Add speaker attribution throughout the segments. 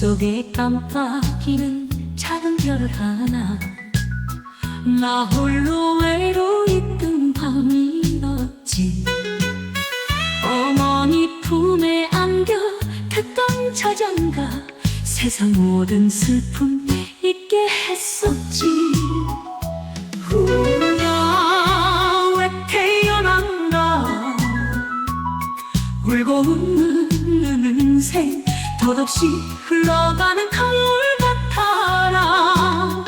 Speaker 1: 속에 깜빡이는 작은 별 하나. 나 홀로 외로 있던 밤이었지. 어머니 품에 안겨 듣던 자장가 세상 모든 슬픔 잊게 했었지. 후야 왜 태어난가? 울고 웃는 인생 덧없이 흘러가는 강물 같아라.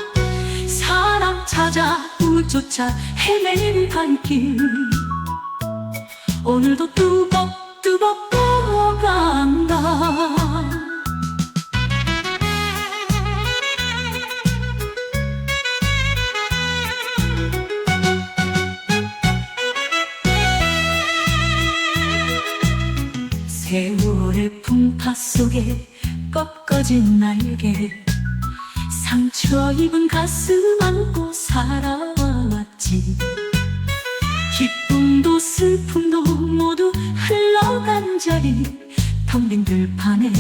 Speaker 1: 사랑 찾아 우조차 헤매는 발길. 오늘도 뚜벅뚜벅 걸어간다 속에 꺾어진 날개 상처 입은 가슴 안고 살아왔지. 기쁨도 슬픔도 모두 흘러간 자리 텅 빈 들판에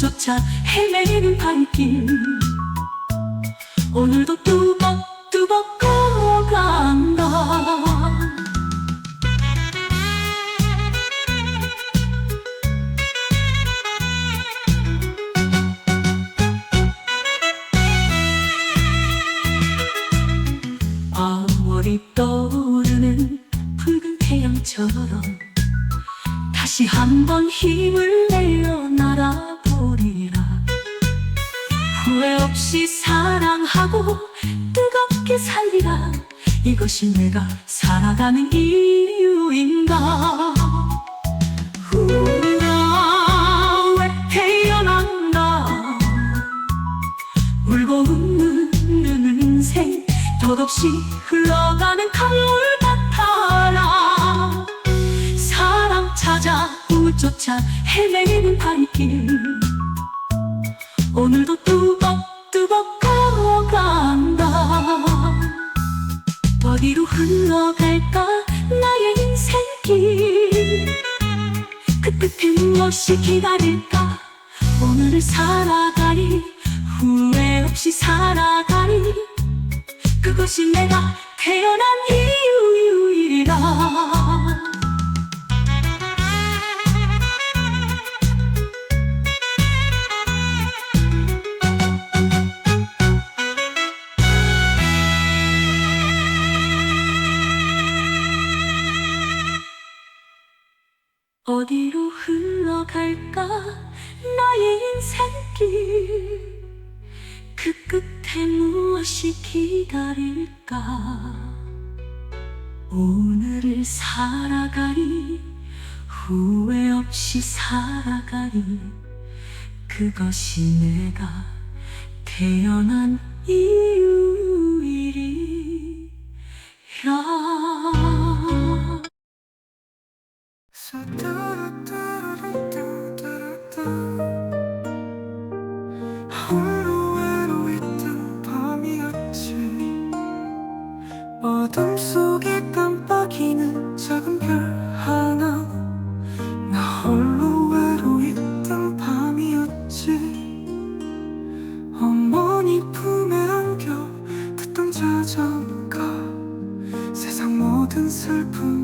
Speaker 1: 조차 헤매는 발길. 오늘도 뚜벅뚜벅 걸어간다. 아무리 떠오르는 붉은 태양처럼 다시 한번 힘을 내어 날아보리라 후회 없이 사랑하고 뜨겁게 살리라. 이것이 내가 살아가는 이유인가? 후나 왜 태어난가 울고 웃는 인생 덧없이 흘러가는 강물 같아라. 사랑 찾아 우조차 헤매는 발길. 오늘도 뚜 어디로 흘러갈까? 나의 인생길. 그 끝에 무엇이 기다릴까? 오늘을 살아가리. 후회 없이 살아가리. 그것이 내가 태어난 이유이라 흘러갈까? 나의 인생길. 그 끝에 무엇이 기다릴까? 오늘을 살아가리 후회 없이 살아가리 그것이 내가 태어난 이유이리
Speaker 2: 모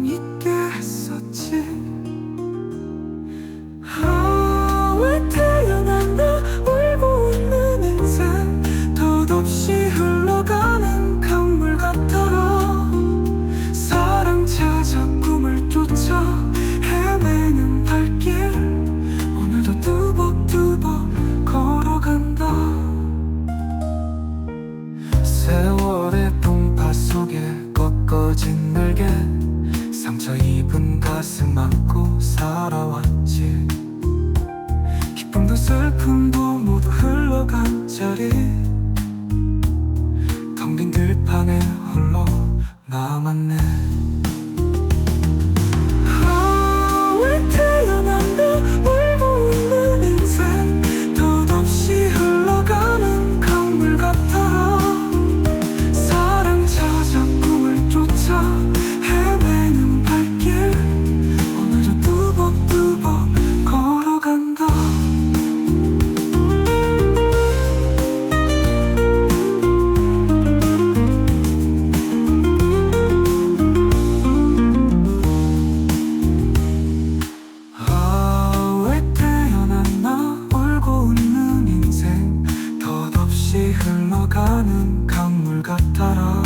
Speaker 2: 흘러가는 강물 같아라.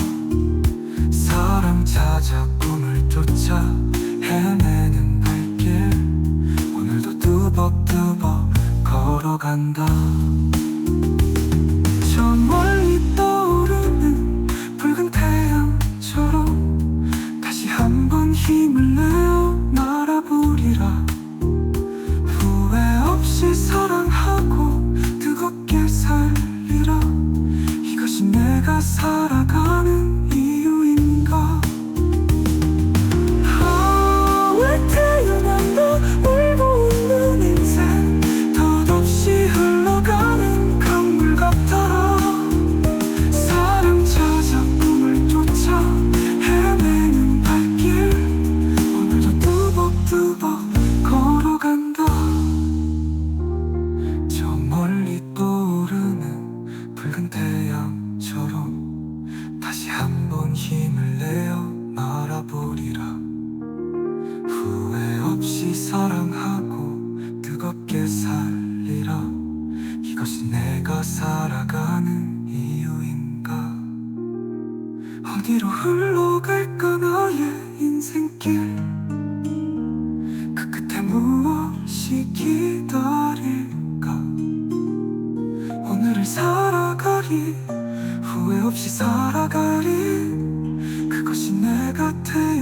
Speaker 2: 사랑 찾아 꿈을 쫓아 헤매는 발길. 오늘도 뚜벅뚜벅 걸어간다. 사랑하고 뜨겁게 살리라. 이것이 내가 살아가는 이유인가? 어디로 흘러갈까 나의 인생길? 그 끝에 무엇이 기다릴까? 오늘을 살아가리 후회 없이 살아가리. 그것이 내가 태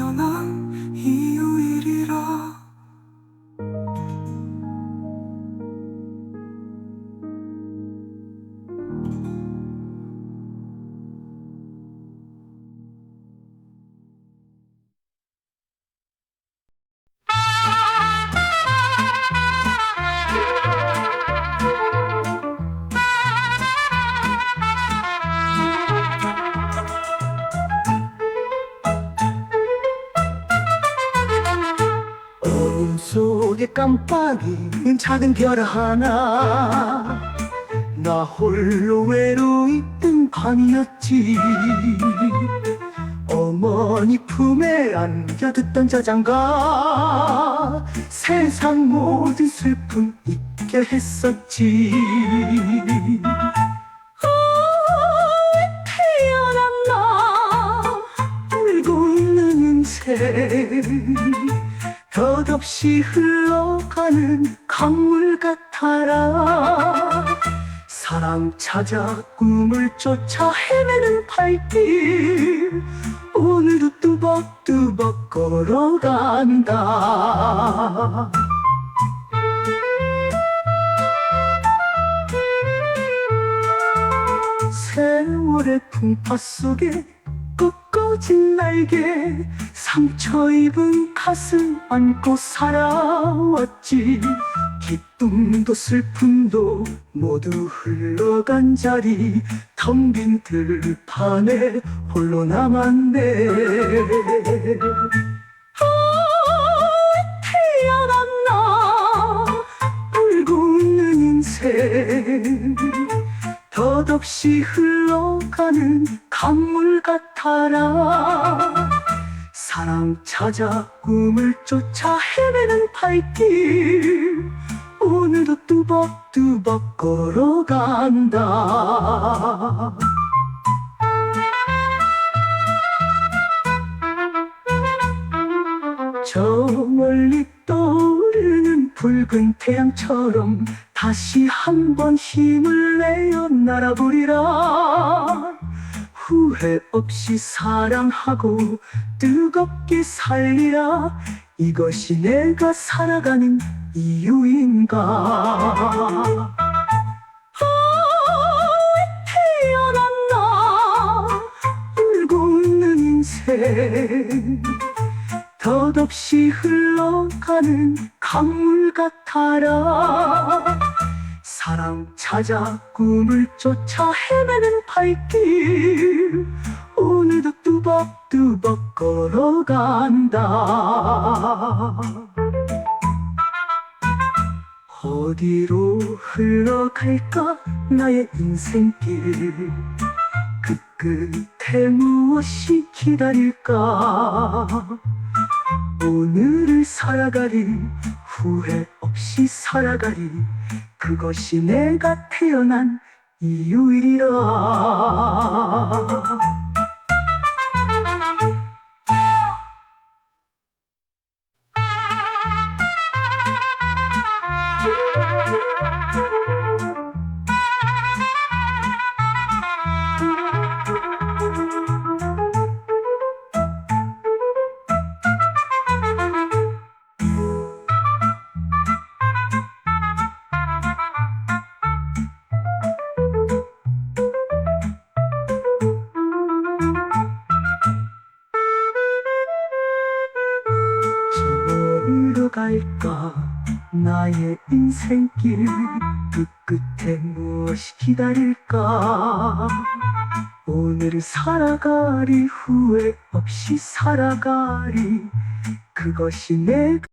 Speaker 3: 속에 깜빡이는 작은 별 하나. 나 홀로 외로 있던 밤이었지 어머니 품에 안겨 듣던 저장가 세상 모든 슬픔 잊게 했었지. 덧없이 흘러가는 강물 같아라. 사랑 찾아 꿈을 쫓아 헤매는 발길 오늘도 뚜벅뚜벅 걸어간다. 세월의 풍파 속에 꺾어진 날개 상처 입은 가슴 안고 살아왔지 기쁨도 슬픔도 모두 흘러간 자리. 텅 빈 들판에 홀로 남았네. 아, 태어났나? 울고 웃는 인생. 덧없이 흘러가는 강물 같아라. 사랑 찾아 꿈을 쫓아 헤매는 발길 오늘도 뚜벅뚜벅 걸어간다. 저 멀리 떠오르는 붉은 태양처럼 다시 한번 힘을 내어 날아보리라 후회 없이 사랑하고 뜨겁게 살리라. 이것이 내가 살아가는 이유인가? 덧없이 흘러가는 강물 같아라 사랑 찾아 꿈을 쫓아 헤매는 발길. 오늘도 뚜벅뚜벅 걸어간다. 어디로 흘러갈까? 나의 인생길. 그 끝에 무엇이 기다릴까? 오늘을 살아가리 후회 없이 살아가리 그것이 내가 태어난 이유이리라 나의 인생길 그 끝에 무엇이 기다릴까? 오늘 살아가리 후회 없이 살아가리 그것이 내가